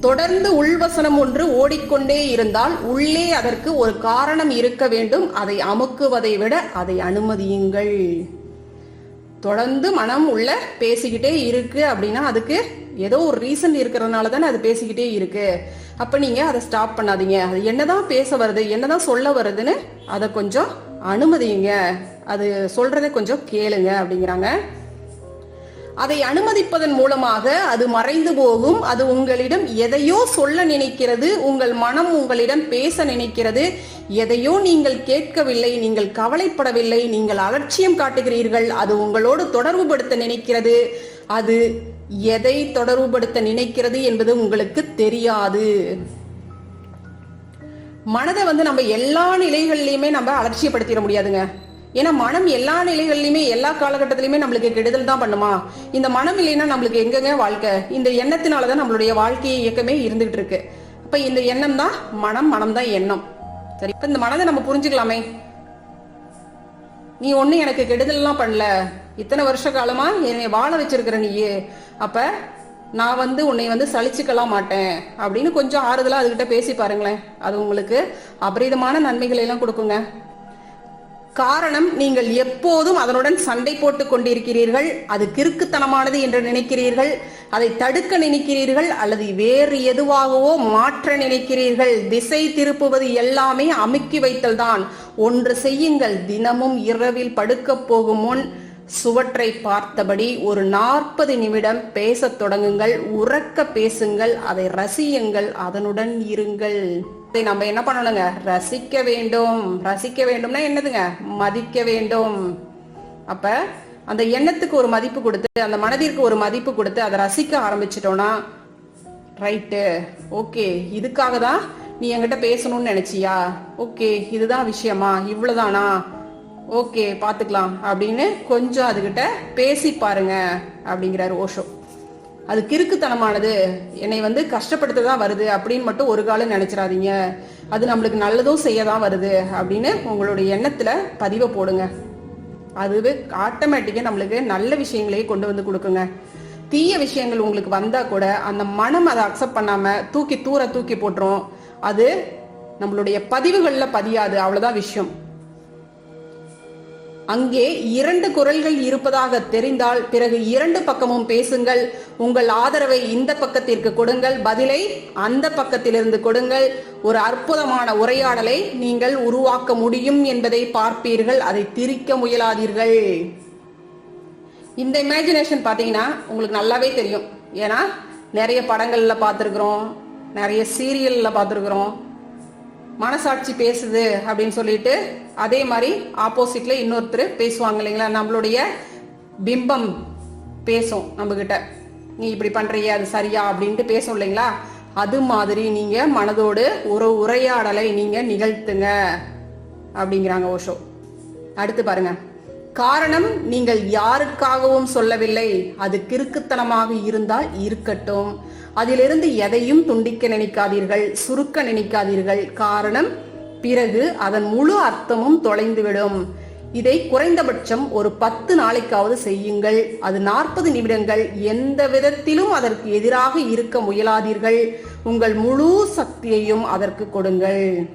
தொடர்ந்து உள்வசனம் ஒன்று ஓடிக்கொண்டே இருந்தால் உள்ளே அதற்கு ஒரு காரணம் இருக்க வேண்டும். அதை அமுக்குவதை விட அதை அனுமதியுங்கள். தொடர்ந்து மனம் உள்ள பேசிக்கிட்டே இருக்கு அப்படின்னா அதுக்கு ஏதோ ஒரு ரீசன் இருக்கிறதுனால தானே அது பேசிக்கிட்டே இருக்கு. அப்ப நீங்க அதை ஸ்டாப் பண்ணாதீங்க. அது என்னதான் பேச வருது என்னதான் சொல்ல வருதுன்னு அதை கொஞ்சம் அனுமதிங்க அது சொல்றதை கொஞ்சம் கேளுங்க அப்படிங்கிறாங்க. அதை அனுமதிப்பதன் மூலமாக அது மறைந்து போகும். அது உங்களிடம் எதையோ சொல்ல நினைக்கிறது. உங்கள் மனம் உங்களிடம் பேச நினைக்கிறது. எதையோ நீங்கள் கேட்கவில்லை நீங்கள் கவலைப்படவில்லை நீங்கள் அலட்சியம் காட்டுகிறீர்கள். அது உங்களோடு தொடர்புபடுத்த நினைக்கிறது. அது எதை தொடர்புபடுத்த நினைக்கிறது என்பது உங்களுக்கு தெரியாது. மனதை வந்து நம்ம எல்லா நிலைகள்லையுமே நம்ம அலட்சியப்படுத்திட முடியாதுங்க. ஏன்னா மனம் எல்லா நிலைகள்லயுமே எல்லா காலகட்டத்திலயுமே நம்மளுக்கு கெடுதல் தான் பண்ணுமா? இந்த மனம் இல்லைன்னா நம்மளுக்கு எங்கங்க வாழ்க்கை? இந்த எண்ணத்தினாலதான் நம்மளுடைய வாழ்க்கை இயக்கமே இருந்துகிட்டு இருக்கு. அப்ப இந்த எண்ணம் தான் மனம் மனம் தான் எண்ணம். சரி இப்ப இந்த மனதை நம்ம புரிஞ்சுக்கலாமே. நீ ஒண்ணு எனக்கு கெடுதல்லாம் பண்ணல. இத்தனை வருஷ காலமா என்னை வாழ வச்சிருக்கிற நீயே. அப்ப நான் வந்து உன்னை வந்து சலிச்சுக்கலாம் மாட்டேன் அப்படின்னு கொஞ்சம் ஆறுதலா அதுகிட்ட பேசி பாருங்களேன். அது உங்களுக்கு அபரிதமான நன்மைகளை எல்லாம் கொடுக்குங்க. காரணம் நீங்கள் எப்போதும் அதனுடன் சண்டை போட்டுக் கொண்டிருக்கிறீர்கள். அது கிறுக்குத்தனமானது என்று நினைக்கிறீர்கள். அதை தடுக்க நினைக்கிறீர்கள் அல்லது வேறு எதுவாகவோ மாற்ற நினைக்கிறீர்கள். திசை திருப்புவது எல்லாமே அமுக்கி வைத்தல் தான் ஒன்று செய்யுங்கள். தினமும் இரவில் படுக்கப் போகும் முன் சுவற்றை பார்த்தபடி ஒரு நாற்பது நிமிடம் பேசத் தொடங்குங்கள். உறக்க பேசுங்கள். அதை ரசியுங்கள். அதனுடன் இருங்கள். இதை நம்ம என்ன பண்ணணுங்க? ரசிக்க வேண்டும். ரசிக்க வேண்டும்னா என்னதுங்க? மதிக்க வேண்டும். அப்ப அந்த எண்ணத்துக்கு ஒரு மதிப்பு கொடுத்து அந்த மனதிற்கு ஒரு மதிப்பு கொடுத்து அதை ரசிக்க ஆரம்பிச்சிட்டோம்னா ரைட்டு. ஓகே. இதுக்காக தான் நீ என்கிட்ட பேசணும்னு நினைச்சியா? ஓகே. இதுதான் விஷயமா? இவ்வளவுதானா? ஓகே. பாத்துக்கலாம் அப்படின்னு கொஞ்சம் அதுகிட்ட பேசி பாருங்க அப்படிங்கிறாரு ஓஷோ. அது கிறுக்குத்தனமானது. என்னை வந்து கஷ்டப்படுத்த தான் வருது அப்படின்னு மட்டும் ஒரு காலம் நினைச்சிடாதீங்க. அது நம்மளுக்கு நல்லதும் செய்ய தான் வருது அப்படின்னு உங்களுடைய எண்ணத்துல பதிவை போடுங்க. அதுவே ஆட்டோமேட்டிக்காக நம்மளுக்கு நல்ல விஷயங்களையே கொண்டு வந்து கொடுக்குங்க. தீய விஷயங்கள் உங்களுக்கு வந்தா கூட அந்த மனம் அதை அக்செப்ட் பண்ணாம தூக்கி தூர தூக்கி போட்டுரும். அது நம்மளுடைய பதிவுகளில் பதியாது. அவ்வளோதான் விஷயம். அங்கே இரண்டு குரல்கள் இருப்பதாக தெரிந்தால் பிறகு இரண்டு பக்கமும் பேசுங்கள். உங்கள் ஆதரவை இந்த பக்கத்திற்கு கொடுங்கள். பதிலை அந்த பக்கத்திலிருந்து கொடுங்கள். ஒரு அற்புதமான உரையாடலை நீங்கள் உருவாக்க முடியும் என்பதை பார்ப்பீர்கள். அதை திரிக்க முயலாதீர்கள். இந்த இமேஜினேஷன் பார்த்தீங்கன்னா உங்களுக்கு நல்லாவே தெரியும். ஏன்னா நிறைய படங்களில் பார்த்துருக்குறோம். நிறைய சீரியலில் பார்த்துருக்குறோம். மனசாட்சி பேசுது அப்படின்னு சொல்லிட்டு அதே மாதிரி ஆப்போசிட்ல இன்னொருத்தர் பேசுவாங்க இல்லைங்களா? நம்மளுடைய பிம்பம் பேசும் நம்ம கிட்ட நீ இப்படி பண்றிய அது சரியா அப்படின்ட்டு பேசும் இல்லைங்களா? அது மாதிரி நீங்க மனதோடு ஒரு உரையாடலை நீங்க நிகழ்த்துங்க அப்படிங்கிறாங்க ஓஷோ. அடுத்து பாருங்க. காரணம் நீங்கள் யாருக்காகவும் சொல்லவில்லை. அது கிறுக்குத்தனமாக இருந்தால் இருக்கட்டும். அதிலிருந்து எதையும் துண்டிக்க நினைக்காதீர்கள் சுருக்க நினைக்காதீர்கள். காரணம் பிறகு அதன் முழு அர்த்தமும் தொலைந்துவிடும். இதை குறைந்தபட்சம் ஒரு பத்து நாளைக்காவது செய்யுங்கள். அது நாற்பது நிமிடங்கள். எந்த விதத்திலும் அதற்கு எதிராக இருக்க முயலாதீர்கள். உங்கள் முழு சக்தியையும் அதற்கு கொடுங்கள்.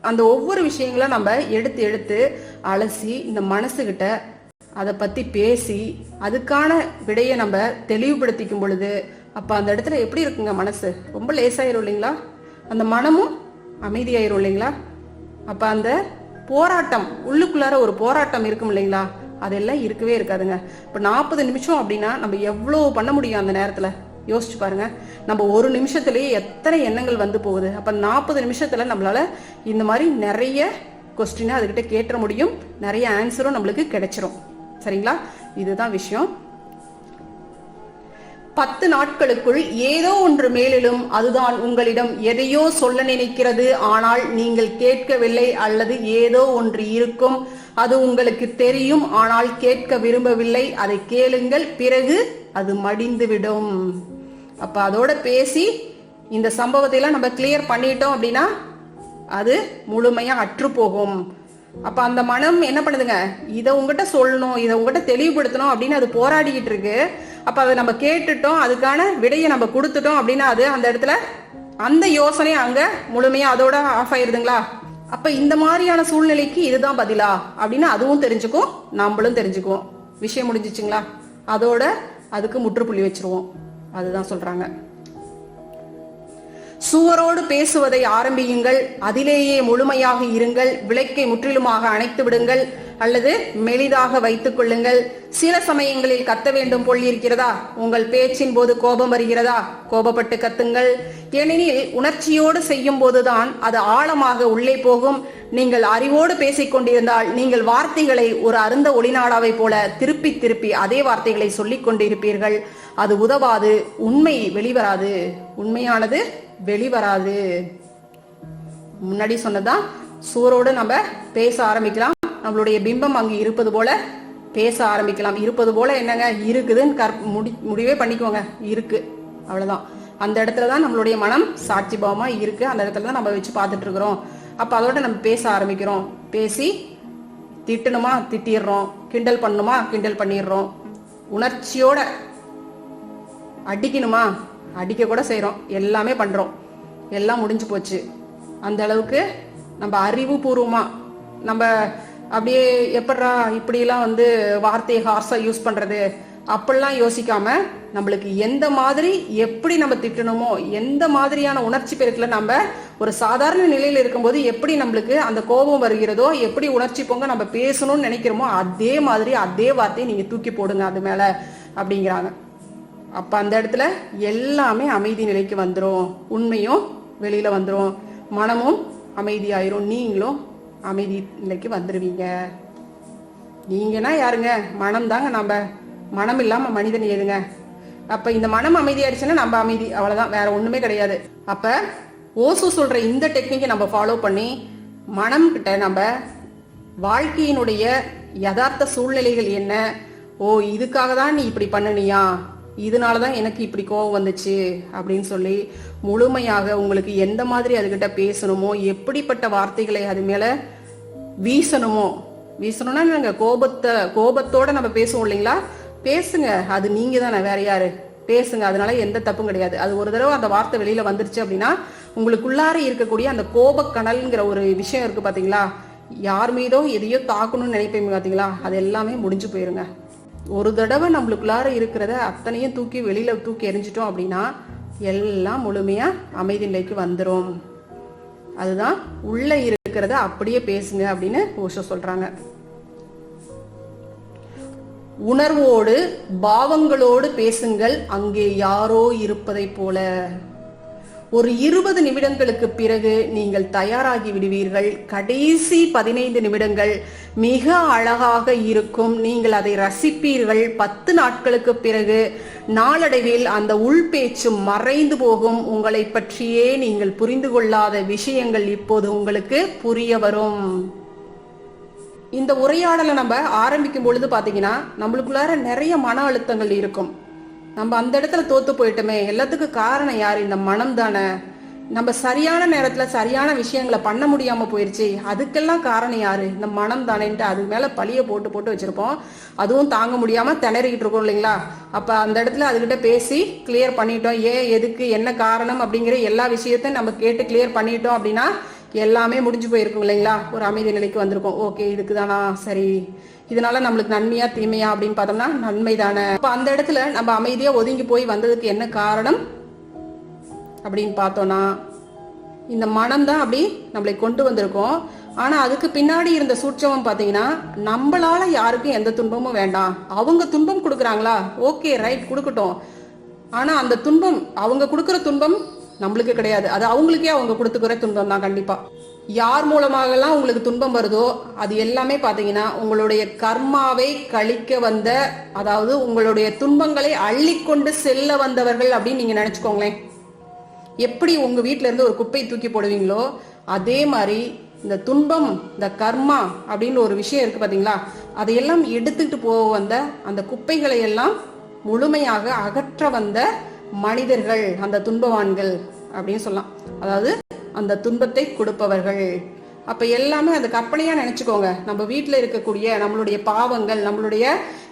அந்த ஒவ்வொரு விஷயங்களும் நம்ம எடுத்து எடுத்து அலசி இந்த மனசுகிட்ட அதை பற்றி பேசி அதுக்கான விடையை நம்ம தெளிவுபடுத்திக்கும் பொழுது அப்போ அந்த இடத்துல எப்படி இருக்குங்க மனசு? ரொம்ப லேசாயிரும் இல்லைங்களா? அந்த மனமும் அமைதியாயிரும் இல்லைங்களா? அப்போ அந்த போராட்டம் உள்ளுக்குள்ளார ஒரு போராட்டம் இருக்கும் இல்லைங்களா? அதெல்லாம் இருக்கவே இருக்காதுங்க. இப்போ நாற்பது நிமிஷம் அப்படின்னா நம்ம எவ்வளோ பண்ண முடியும் அந்த நேரத்தில்? யோசிச்சு பாருங்க. நம்ம ஒரு நிமிஷத்துலேயே எத்தனை எண்ணங்கள் வந்து போகுது? அப்போ நாற்பது நிமிஷத்தில் நம்மளால இந்த மாதிரி நிறைய கொஸ்டினை அதுக்கிட்ட கேட்ட முடியும். நிறைய ஆன்சரும் நம்மளுக்கு கிடைச்சிரும். சரிங்களா? இதுதான் விஷயம். பத்து நாட்களுக்குள் ஏதோ ஒன்று மேலிலும் அதுதான் உங்களிடம் எதையோ சொல்ல நினைக்கிறது. ஆனால் நீங்கள் கேட்கவில்லை அல்லது ஏதோ ஒன்று இருக்கும். அது உங்களுக்கு தெரியும். ஆனால் கேட்க விரும்பவில்லை. அதை கேளுங்கள். பிறகு அது மடிந்துவிடும். அப்ப அதோட பேசி இந்த சம்பவத்தை எல்லாம் நம்ம கிளியர் பண்ணிட்டோம் அப்படின்னா அது முழுமையா அற்று போகும். அப்ப அந்த மனம் என்ன பண்ணுதுங்க? இதை உங்ககிட்ட சொல்லணும். இதை உங்ககிட்ட தெளிவுபடுத்தணும் அப்படின்னு அது போராடிக்கிட்டு இருக்கு. அப்போ அதை நம்ம கேட்டுட்டோம் அதுக்கான விடையை நம்ம கொடுத்துட்டோம் அப்படின்னா அது அந்த இடத்துல அந்த யோசனை அங்க முழுமையா அதோட ஆஃப் ஆயிருதுங்களா? அப்ப இந்த மாதிரியான சூழ்நிலைக்கு இதுதான் பதிலா அப்படின்னு அதுவும் தெரிஞ்சுக்கும் நம்மளும் தெரிஞ்சுக்குவோம். விஷயம் முடிஞ்சிச்சுங்களா? அதோட அதுக்கு முற்றுப்புள்ளி வச்சிருவோம். அதுதான் சொல்றாங்க. சுவரோடு பேசுவதை ஆரம்பியுங்கள் அதிலேயே முழுமையாக இருங்கள் விளக்கை முற்றிலுமாக அணைத்து விடுங்கள் அல்லது மெலிதாக வைத்துக் கொள்ளுங்கள். சில சமயங்களில் கத்த வேண்டும் போல் இருக்கிறதா? உங்கள் பேச்சின் போது கோபம் வருகிறதா? கோபப்பட்டு கத்துங்கள். ஏனெனில் உணர்ச்சியோடு செய்யும் போதுதான் அது ஆழமாக உள்ளே போகும். நீங்கள் அறிவோடு பேசிக் கொண்டிருந்தால் நீங்கள் வார்த்தைகளை ஒரு அருந்த ஒளிநாடாவை போல திருப்பி திருப்பி அதே வார்த்தைகளை சொல்லிக் கொண்டிருப்பீர்கள். அது உதவாது உண்மை வெளிவராது. உண்மையானது வெளிவராது. முன்னாடி சொன்னதான் சூரோடு நம்ம பேச ஆரம்பிக்கலாம். நம்மளுடைய பிம்பம் அங்கு இருப்பது போல பேச ஆரம்பிக்கலாம். இருப்பது போல என்னங்க? இருக்குதுன்னு கற் முடி முடிவே பண்ணிக்கோங்க. இருக்கு. அவ்வளவுதான். அந்த இடத்துல தான் நம்மளுடைய மனம் சாட்சி பாவமா இருக்கு. அந்த இடத்துல தான் நம்ம வச்சு பார்த்துட்டு இருக்கிறோம். அப்ப அதோட நம்ம பேச ஆரம்பிக்கிறோம். பேசி திட்டணுமா? திட்டிடுறோம். கிண்டல் பண்ணணுமா கிண்டல் பண்ணிடுறோம். உணர்ச்சியோட அடிக்கணுமா? அடிக்க கூட செய்கிறோம் எல்லாமே பண்ணுறோம் எல்லாம் முடிஞ்சு போச்சு. அந்த அளவுக்கு நம்ம அறிவுபூர்வமா நம்ம அப்படியே எப்படா இப்படிலாம் வந்து வார்த்தையை ஹார்ஸாக யூஸ் பண்ணுறது அப்படிலாம் யோசிக்காம நம்மளுக்கு எந்த மாதிரி எப்படி நம்ம திட்டணுமோ எந்த மாதிரியான உணர்ச்சி பெருக்கில் நம்ம ஒரு சாதாரண நிலையில் இருக்கும்போது எப்படி நம்மளுக்கு அந்த கோபம் வருகிறதோ எப்படி உணர்ச்சி பொங்க நம்ம பேசணும்னு நினைக்கிறோமோ அதே மாதிரி அதே வார்த்தையை நீங்கள் தூக்கி போடுங்க அது மேலே அப்படிங்கிறாங்க. அப்ப அந்த இடத்துல எல்லாமே அமைதி நிலைக்கு வந்துடும் உண்மையும் வெளியில வந்துடும் மனமும் அமைதியாயிரும். நீங்களும் அமைதி நிலைக்கு வந்துடுவீங்க நீங்கன்னா யாருங்க? மனம் தாங்க நம்ம மனம் இல்லாம மனிதன் ஏதுங்க அப்ப இந்த மனம் அமைதியாயிடுச்சுன்னா நம்ம அமைதி. அவ்வளவுதான். வேற ஒண்ணுமே கிடையாது. அப்ப ஓசு சொல்ற இந்த டெக்னிக்கை நம்ம ஃபாலோ பண்ணி மனம் கிட்ட நம்ம வாழ்க்கையினுடைய யதார்த்த சூழ்நிலைகள் என்ன? ஓ இதுக்காக தான் நீ இப்படி பண்ணனியா? இதனால தான் எனக்கு இப்படி கோவம் வந்துச்சு அப்படின்னு சொல்லி முழுமையாக உங்களுக்கு எந்த மாதிரி அதுகிட்ட பேசணுமோ எப்படிப்பட்ட வார்த்தைகளை அது மேலே வீசணுமோ வீசணும்னா நாங்கள் கோபத்தை கோபத்தோட நம்ம பேசுவோம் இல்லைங்களா? பேசுங்க அது நீங்க தானே வேற யாரு? பேசுங்க அதனால எந்த தப்பும் கிடையாது. அது ஒரு தடவை அந்த வார்த்தை வெளியில வந்துருச்சு அப்படின்னா உங்களுக்குள்ளார இருக்கக்கூடிய அந்த கோபக்கணல்ங்கிற ஒரு விஷயம் இருக்கு பாத்தீங்களா? யார் மீதோ எதையோ தாக்கணும்னு நினைப்பீங்க பாத்தீங்களா? அது எல்லாமே முடிஞ்சு போயிருங்க. ஒரு தடவை நம்மளுக்குள்ளார இருக்கிறத அத்தனையும் தூக்கி வெளியில் தூக்கி எரிஞ்சிட்டோம் அப்படின்னா எல்லாம் முழுமையாக அமைதி நிலைக்கு வந்துடும் அதுதான் உள்ளே இருக்கிறத அப்படியே பேசுங்க அப்படின்னு ஓஷோ சொல்கிறாங்க உணர்வோடு பாவங்களோடு பேசுங்கள் அங்கே யாரோ இருப்பதை போல. ஒரு இருபது நிமிடங்களுக்கு பிறகு நீங்கள் தயாராகி விடுவீர்கள். கடைசி பதினைந்து நிமிடங்கள் மிக அழகாக இருக்கும். நீங்கள் அதை ரசிப்பீர்கள். பத்து நாட்களுக்கு பிறகு நாளடைவில் அந்த உள் பேச்சு மறைந்து போகும். உங்களை பற்றியே நீங்கள் புரிந்து கொள்ளாத விஷயங்கள் இப்போது உங்களுக்கு புரிய வரும். இந்த உரையாடலை நம்ம ஆரம்பிக்கும் பொழுது பாத்தீங்கன்னா நம்மளுக்குள்ளார நிறைய மன அழுத்தங்கள் இருக்கும். நம்ம அந்த இடத்துல தோத்து போயிட்டோமே. எல்லாத்துக்கும் காரணம் யார்? இந்த மனம் தானே. நம்ம சரியான நேரத்துல சரியான விஷயங்களை பண்ண முடியாம போயிடுச்சு அதுக்கெல்லாம் காரணம் யாரு? இந்த மனம் தானேன்ட்டு அது மேல பழிய போட்டு போட்டு வச்சிருப்போம். அதுவும் தாங்க முடியாம திணறிக்கிட்டு இருக்கோம் இல்லைங்களா? அப்ப அந்த இடத்துல அதுகிட்ட பேசி கிளியர் பண்ணிட்டோம். ஏன் எதுக்கு என்ன காரணம் அப்படிங்கிற எல்லா விஷயத்தையும் நம்ம கேட்டு கிளியர் பண்ணிட்டோம் அப்படின்னா எல்லாமே முடிஞ்சு போயிருக்கும் இல்லைங்களா? ஒரு அமைதி நிலைக்கு வந்திருக்கும். ஓகே இதுக்கு தானா சரி. இதனால நம்மளுக்கு நன்மையா தீமையா அப்படின்னு பார்த்தோம்னா நன்மை தானே இப்போ அந்த இடத்துல நம்ம அமைதியா ஒதுங்கி போய் வந்ததுக்கு என்ன காரணம்? அப்படின்னு பார்த்தோம்னா இந்த மனம் தான் அப்படி நம்மளை கொண்டு வந்திருக்கோம். ஆனா அதுக்கு பின்னாடி இருந்த சூட்சமம் பாத்தீங்கன்னா நம்மளால யாருக்கும் எந்த துன்பமும் வேண்டாம். அவங்க துன்பம் கொடுக்குறாங்களா? ஓகே ரைட் கொடுக்கட்டும். ஆனா அந்த துன்பம் அவங்க கொடுக்குற துன்பம் நம்மளுக்கு கிடையாது. அது அவங்களுக்கே அவங்க கொடுத்துக்கிற துன்பம் தான் கண்டிப்பா. யார் மூலமாகலாம் உங்களுக்கு துன்பம் வருதோ அது எல்லாமே பாத்தீங்கன்னா உங்களுடைய கர்மாவை கழிக்க வந்த அதாவது உங்களுடைய துன்பங்களை அள்ளிக்கொண்டு செல்ல வந்தவர்கள் அப்படின்னு நீங்க நினைச்சுக்கோங்களேன். எப்படி உங்க வீட்ல இருந்து ஒரு குப்பை தூக்கி போடுவீங்களோ அதே மாதிரி இந்த துன்பம் இந்த கர்மா அப்படின்னு ஒரு விஷயம் இருக்கு பாத்தீங்களா அதையெல்லாம் எடுத்துக்கிட்டு போக வந்த அந்த குப்பைகளை எல்லாம் முழுமையாக அகற்ற வந்த மனிதர்கள் அந்த துன்பவான்கள் அப்படின்னு சொல்லலாம். அதாவது அந்த துன்பத்தை கொடுப்பவர்கள். அப்ப எல்லாமே அந்த கற்பனையா நினைச்சுக்கோங்க. நம்ம வீட்டுல இருக்கக்கூடிய நம்மளுடைய பாவங்கள் நம்மளுடைய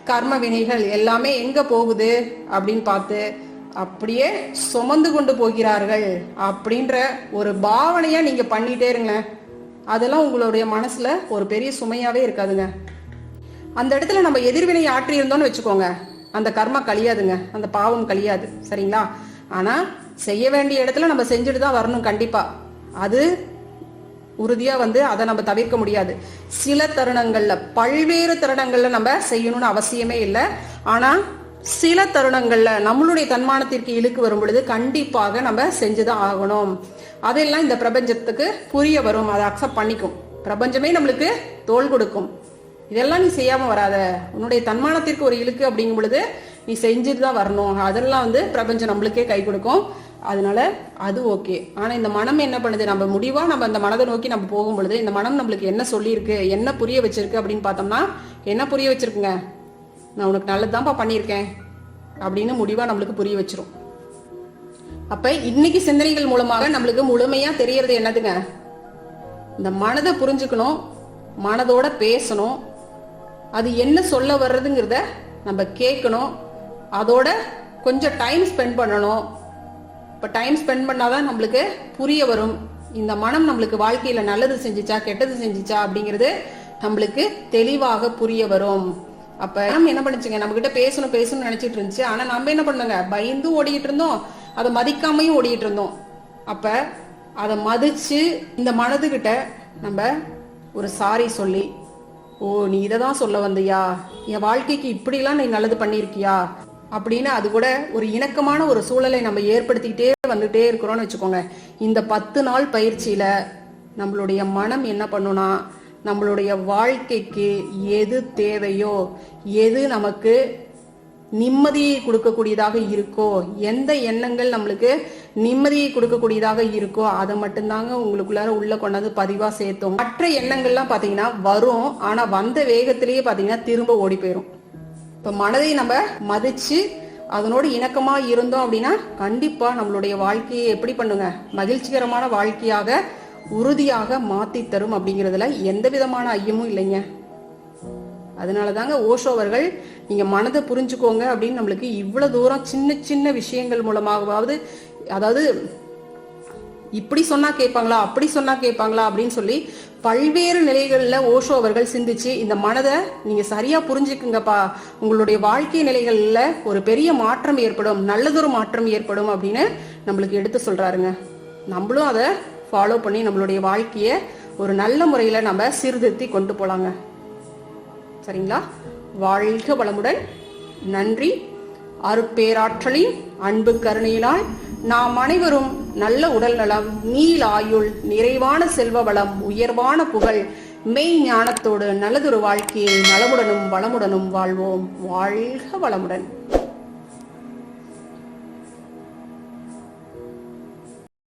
கர்ம வினைகள் எல்லாமே எங்க போகுது அப்படின்னு பார்த்து அப்படியே சுமந்து கொண்டு போகிறார்கள் அப்படின்ற ஒரு பாவனையா நீங்க பண்ணிட்டே இருங்க அதெல்லாம் உங்களுடைய மனசுல ஒரு பெரிய சுமையாவே இருக்காதுங்க. அந்த இடத்துல நம்ம எதிர்வினை ஆற்றி இருந்தோம்னு வச்சுக்கோங்க. அந்த கர்மா கழியாதுங்க. அந்த பாவம் கழியாது. சரிங்களா? ஆனால் செய்ய வேண்டிய இடத்துல நம்ம செஞ்சுட்டு தான் வரணும் கண்டிப்பாக அது உறுதியாக வந்து அதை நம்ம தவிர்க்க முடியாது. சில தருணங்களில் பல்வேறு தருணங்களில் நம்ம செய்யணும்னு அவசியமே இல்லை. ஆனால் சில தருணங்களில் நம்மளுடைய தன்மானத்திற்கு இழுக்கு வரும் பொழுது கண்டிப்பாக நம்ம செஞ்சுதான் ஆகணும். அதெல்லாம் இந்த பிரபஞ்சத்துக்கு புரிய வரும். அதை அக்செப்ட் பண்ணிக்கும். பிரபஞ்சமே நம்மளுக்கு தோல் கொடுக்கும். இதெல்லாம் நீ செய்யாம வராத. உன்னுடைய தன்மானத்திற்கு ஒரு இழுக்கு அப்படிங்கும் பொழுது நீ செஞ்சுட்டு தான் வரணும். அதெல்லாம் வந்து பிரபஞ்சம் நம்மளுக்கே கை கொடுக்கும். அதனால அது ஓகே. ஆனா இந்த மனம் என்ன பண்ணுது? நம்ம முடிவா நம்ம அந்த மனதை நோக்கி நம்ம போகும் பொழுது இந்த மனம் நம்மளுக்கு என்ன சொல்லியிருக்கு என்ன புரிய வச்சிருக்கு அப்படின்னு பார்த்தோம்னா என்ன புரிய வச்சிருக்குங்க? நான் உனக்கு நல்லதுதான்ப்பா பண்ணியிருக்கேன் அப்படின்னு முடிவா நம்மளுக்கு புரிய வச்சிரும். அப்ப இன்னைக்கு சிந்தனைகள் மூலமாக நம்மளுக்கு முழுமையா தெரியறது என்னதுங்க? இந்த மனதை புரிஞ்சுக்கணும் மனதோட பேசணும் அது என்ன சொல்ல வர்றதுங்கிறத நம்ம கேட்கணும். அதோட கொஞ்சம் டைம் ஸ்பெண்ட் பண்ணணும். இப்போ டைம் ஸ்பெண்ட் பண்ணாதான் நம்மளுக்கு புரிய வரும். இந்த மனம் நம்மளுக்கு வாழ்க்கையில நல்லது செஞ்சுச்சா கெட்டது செஞ்சுச்சா அப்படிங்கிறது நம்மளுக்கு தெளிவாக புரிய வரும். அப்ப நம்ம என்ன பண்ணுச்சுங்க? நம்ம கிட்ட பேசணும் பேசணும்னு நினைச்சிட்டு இருந்துச்சு. ஆனா நம்ம என்ன பண்ணோங்க? பயந்து ஓடிக்கிட்டு இருந்தோம். அதை மதிக்காமையும் ஓடிக்கிட்டு இருந்தோம். அப்ப அதை மதிச்சு இந்த மனதுகிட்ட நம்ம ஒரு சாரி சொல்லி ஓ நீ இதை தான் சொல்ல வந்தியா? என் வாழ்க்கைக்கு இப்படிலாம் நீ நல்லது பண்ணியிருக்கியா? அப்படின்னு அது கூட ஒரு இணக்கமான ஒரு சூழலை நம்ம ஏற்படுத்திக்கிட்டே வந்துட்டே இருக்கிறோம்னு வச்சுக்கோங்க. இந்த பத்து நாள் பயிற்சியில நம்மளுடைய மனம் என்ன பண்ணுனா நம்மளுடைய வாழ்க்கைக்கு எது தேவையோ எது நமக்கு நிம்மதியை கொடுக்கக்கூடியதாக இருக்கோ எந்த எண்ணங்கள் நம்மளுக்கு நிம்மதியை கொடுக்கக்கூடியதாக இருக்கோ அதை மட்டும்தாங்க உங்களுக்குள்ளார உள்ள கொண்டாந்து பதிவா சேர்த்தோம். மற்ற எண்ணங்கள்லாம் பாத்தீங்கன்னா வரும். ஆனா வந்த வேகத்திலேயே பாத்தீங்கன்னா திரும்ப ஓடி போயிடும் இப்ப மனதை நம்ம மதிச்சு அதனோடு இணக்கமா இருந்தோம் அப்படின்னா கண்டிப்பா நம்மளுடைய வாழ்க்கையை எப்படி பண்ணுங்க? மகிழ்ச்சிகரமான வாழ்க்கையாக உறுதியாக மாத்தி தரும் அப்படிங்கிறதுல எந்த விதமான ஐயமும் இல்லைங்க. அதனால தாங்க ஓஷோ அவர்கள் நீங்க மனதை புரிஞ்சுக்கோங்க அப்படின்னு நம்மளுக்கு இவ்வளவு தூரம் சின்ன சின்ன விஷயங்கள் மூலமாகவாவது அதாவது இப்படி சொன்னா கேட்பாங்களா அப்படி சொன்னா கேட்பாங்களா அப்படின்னு சொல்லி பல்வேறு நிலைகள்ல ஓஷோ அவர்கள் சிந்திச்சு இந்த மனதை நீங்க சரியா புரிஞ்சுக்குங்கப்பா. உங்களுடைய வாழ்க்கை நிலைகள்ல ஒரு பெரிய மாற்றம் ஏற்படும் நல்லதொரு மாற்றம் ஏற்படும் அப்படின்னு நம்மளுக்கு எடுத்து சொல்றாருங்க. நம்மளும் அதை ஃபாலோ பண்ணி நம்மளுடைய வாழ்க்கையை ஒரு நல்ல முறையில நம்ம சீர்திருத்தி கொண்டு போலாங்க. சரிங்களா? வாழ்க வளமுடன். நன்றி. அருட்பேராற்றலின் அன்பு கருணையினால் நாம் அனைவரும் நல்ல உடல் நலம் நீள் ஆயுள் நிறைவான செல்வ வளம் உயர்வான புகழ் மெய் ஞானத்தோடு நல்லதொரு வாழ்க்கையை நலமுடனும் வளமுடனும் வாழ்வோம். வாழ்க வளமுடன்.